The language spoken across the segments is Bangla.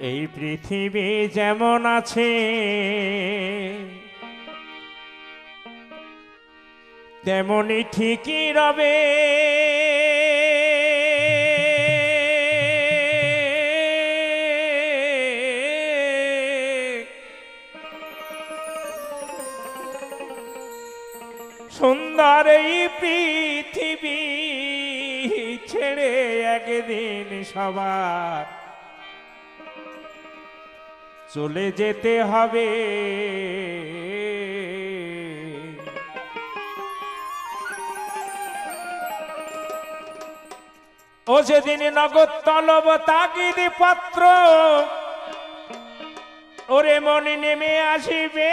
এই পৃথিবী যেমন আছে তেমনই ঠিকই রবে। সুন্দর এই পৃথিবী ছেড়ে একদিন সবার। চলে যেতে হবে। ও যেদিন নগদ তলব তাগিদ পাত্র, ওরে মনে নেমে আসিবে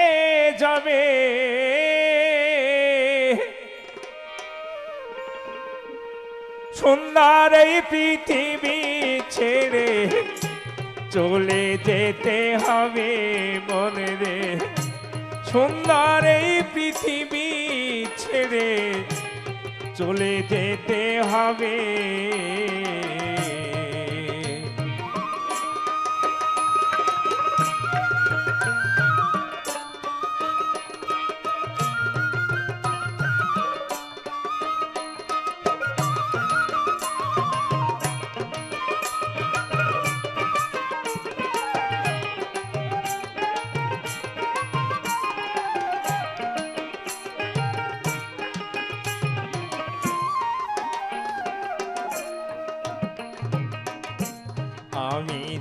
যাবে। সুন্দর এই পৃথিবী ছেড়ে চলে যেতে হবে মনে রে। সুন্দর এই পৃথিবী ছেড়ে চলে যেতে হবে।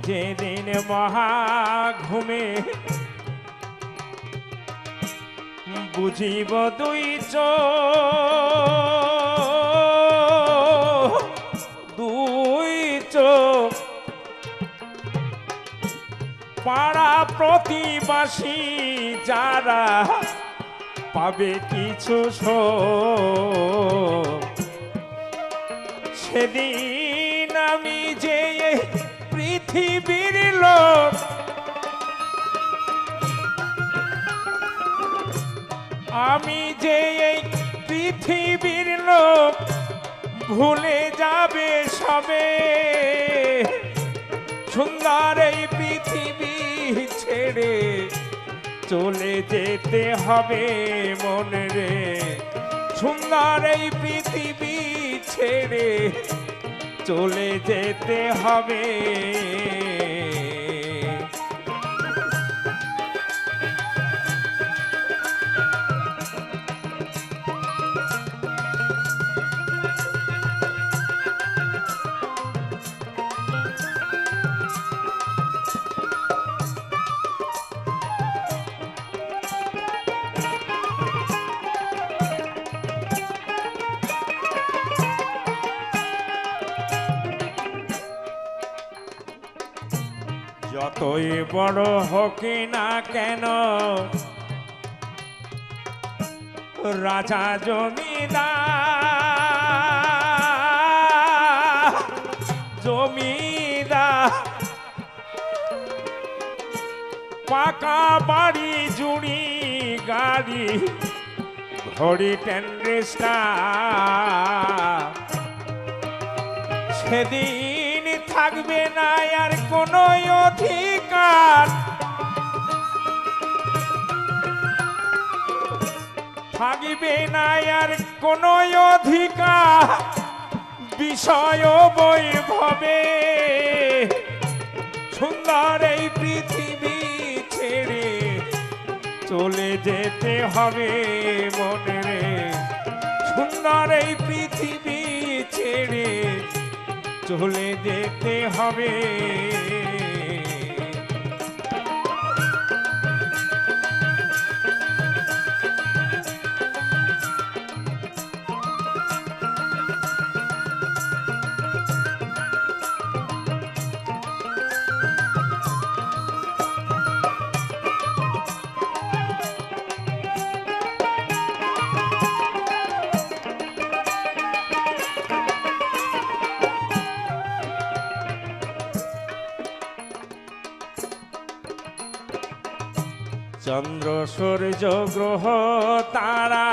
যেদিন মহা ঘুমে বুঝিব দুই চোখ দুই চোখ। পাড়া প্রতিবাসী যারা পাবে কিছু সেদিন আমি যে এই পৃথিবীর লোক। আমি যে এই পৃথিবীর লোক, ভুলে যাবে সবে। সুন্দর এই পৃথিবী ছেড়ে চলে যেতে হবে মনে রে। সুন্দর এই পৃথিবী চলে যেতে হবে। যতই বড় হোক না কেন, রাজা জমিদার জমিদার, পাকা বাড়ি, জুড়ি গাড়ি, ঘড়ি টেন্ড্রেস্টা সেদিন থাকবে না আর কোনো থাকবে না আর কোনো অধিকার। বিষয় বৈভবে। সুন্দর এই পৃথিবী ছেড়ে চলে যেতে হবে মনে রে। সুন্দর এই পৃথিবী ছেড়ে চলে যেতে হবে। চন্দ্র সূর্য গ্রহ তারা।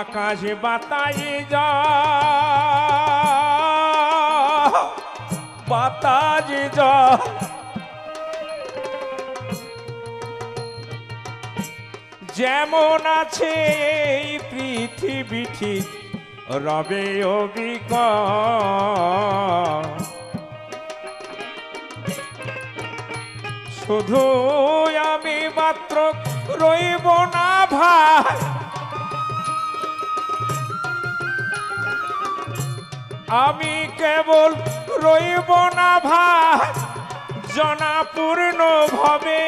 আকাশ বাতাই বাতাজ যেমন আছে এই পৃথিবী ঠিক রবে অবিক শুধু আমি মাত্র রইব না ভাই। আমি কেবল রইব না ভাই জনাপূর্ণ ভাবে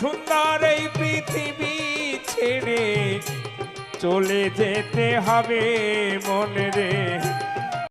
সুন্দর এই পৃথিবী ছেড়ে চলে যেতে হবে মনে রে।